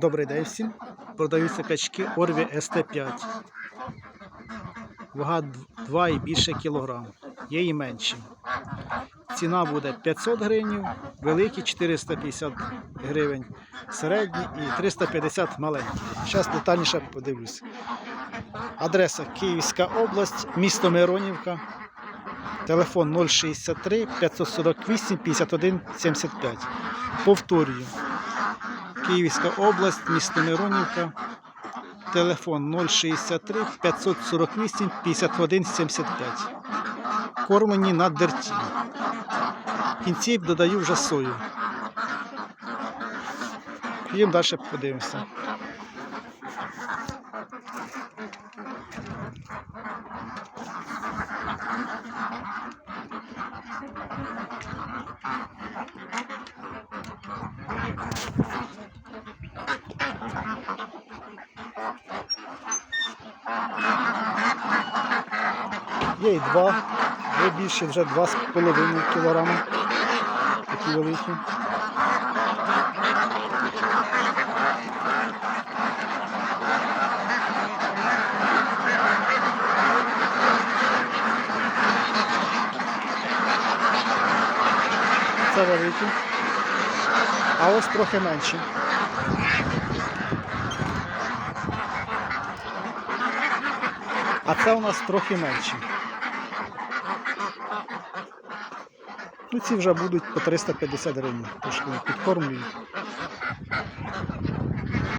Добрий день всім. Продаються качки Орві СТ5. Вага 2 і більше кілограм. Є і менші. Ціна буде 500 гривень, великі 450 гривень, середні і 350 маленькі. Зараз детальніше подивлюсь. Адреса Київська область, місто Миронівка. Телефон 063 548 51 75. Повторюю. Київська область, місто Миронівка. Телефон 063 548 51 75. Кормлені на дерті. Кінці додаю вже сою. Їм далі подивимося. Є і два, є більше вже 2,5 кілограми. Такі великі. Це великі. А ось трохи менші. А це у нас трохи менші. Ну ці вже будуть по 350 гривень, тому ну, що вони підкормлюють.